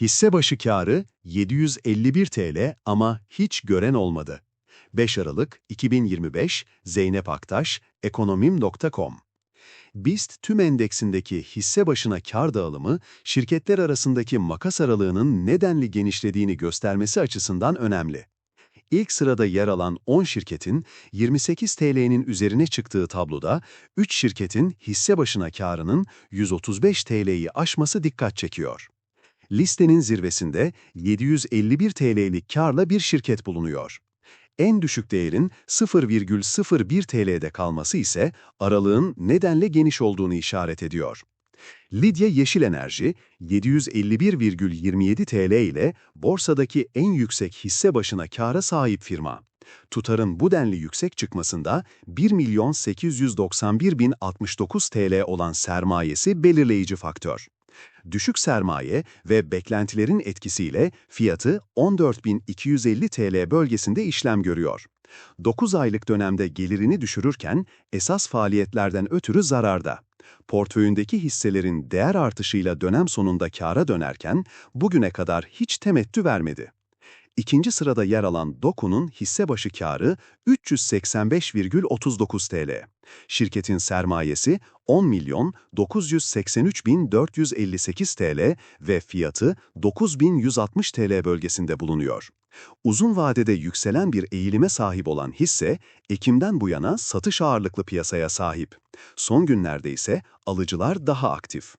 Hisse başı karı 751 TL ama hiç gören olmadı. 5 Aralık 2025 Zeynep Aktaş, ekonomim.com BIST tüm endeksindeki hisse başına kar dağılımı, şirketler arasındaki makas aralığının nedenli genişlediğini göstermesi açısından önemli. İlk sırada yer alan 10 şirketin 28 TL'nin üzerine çıktığı tabloda 3 şirketin hisse başına karının 135 TL'yi aşması dikkat çekiyor. Listenin zirvesinde 751 TL'lik karla bir şirket bulunuyor. En düşük değerin 0,01 TL'de kalması ise aralığın nedenle geniş olduğunu işaret ediyor. Lidya Yeşil Enerji 751,27 TL ile borsadaki en yüksek hisse başına kâra sahip firma. Tutarın bu denli yüksek çıkmasında 1.891.069 TL olan sermayesi belirleyici faktör. Düşük sermaye ve beklentilerin etkisiyle fiyatı 14.250 TL bölgesinde işlem görüyor. 9 aylık dönemde gelirini düşürürken esas faaliyetlerden ötürü zararda. Portföyündeki hisselerin değer artışıyla dönem sonunda kâra dönerken bugüne kadar hiç temettü vermedi. İkinci sırada yer alan Doku'nun hisse başı karı 385,39 TL. Şirketin sermayesi 10 milyon 983 bin 458 TL ve fiyatı 9160 TL bölgesinde bulunuyor. Uzun vadede yükselen bir eğilime sahip olan hisse, Ekim'den bu yana satış ağırlıklı piyasaya sahip. Son günlerde ise alıcılar daha aktif.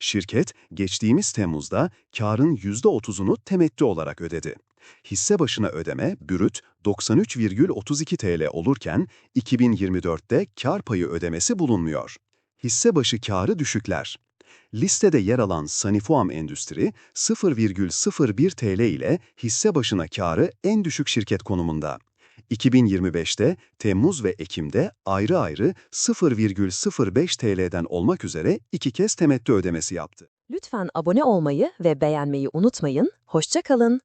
Şirket, geçtiğimiz Temmuz'da karın %30'unu temettü olarak ödedi. Hisse başına ödeme bürüt 93,32 TL olurken 2024'te kar payı ödemesi bulunmuyor. Hisse başı karı düşükler. Listede yer alan Sanifuam Endüstri 0,01 TL ile hisse başına karı en düşük şirket konumunda. 2025'te Temmuz ve Ekim'de ayrı ayrı 0,05 TL'den olmak üzere iki kez temettü ödemesi yaptı. Lütfen abone olmayı ve beğenmeyi unutmayın. Hoşça kalın.